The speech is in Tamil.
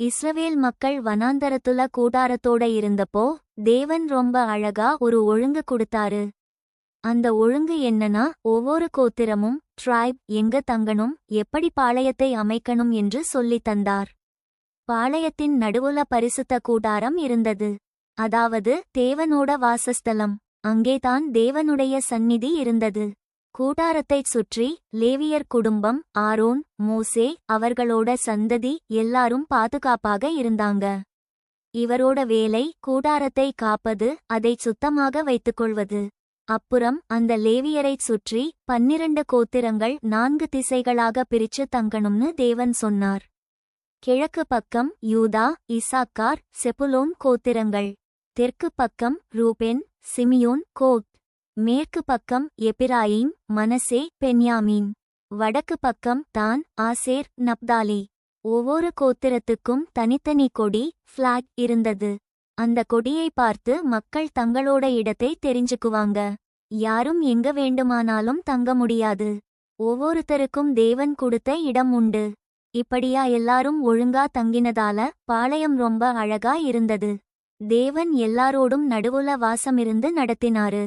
இஸ்ரவேல் மக்கள் வனாந்தரத்துல கூடாரத்தோட இருந்தப்போ தேவன் ரொம்ப அழகா ஒரு ஒழுங்கு கொடுத்தாரு. அந்த ஒழுங்கு என்னன்னா ஒவ்வொரு கோத்திரமும் ட்ரைப் எங்க தங்கணும் எப்படி பாளையத்தை அமைக்கணும் என்று சொல்லித் தந்தார். பாளையத்தின் நடுவுல பரிசுத்த கூடாரம் இருந்தது. அதாவது தேவனோட வாசஸ்தலம். அங்கேதான் தேவனுடைய சந்நிதி இருந்தது. கூடாரத்தைச் சுற்றி லேவியர் குடும்பம் ஆரோன் மோசே அவர்களோட சந்ததி எல்லாரும் பாதுகாப்பாக இருந்தாங்க. இவரோட வேலை கூடாரத்தை காப்பது அதைச் சுத்தமாக வைத்துக்கொள்வது. அப்புறம் அந்த லேவியரைச் சுற்றி பன்னிரண்டு கோத்திரங்கள் நான்கு திசைகளாக பிரிச்சு தங்கணும்னு தேவன் சொன்னார். கிழக்கு பக்கம் யூதா இசாக்கார் செபுலோன் கோத்திரங்கள். தெற்கு பக்கம் ரூபென் சிமியோன் கோத் மேற்கு பக்கம் எபிராயிம் மனசே பென்யாமீன். வடக்கு பக்கம் தான் ஆசேர் நப்தாலி. ஒவ்வொரு கோத்திரத்துக்கும் தனித்தனி கொடி ஃபிளாக் இருந்தது. அந்த கொடியை பார்த்து மக்கள் தங்களோட இடத்தை தெரிஞ்சுக்குவாங்க. யாரும் எங்க வேண்டுமானாலும் தங்க முடியாது. ஒவ்வொருத்தருக்கும் தேவன் கொடுத்த இடம் உண்டு. இப்படியா எல்லாரும் ஒழுங்கா தங்கினதால பாளையம் ரொம்ப அழகா இருந்தது. தேவன் எல்லாரோடும் நடுவுல வாசமிருந்து நடத்தினாரு.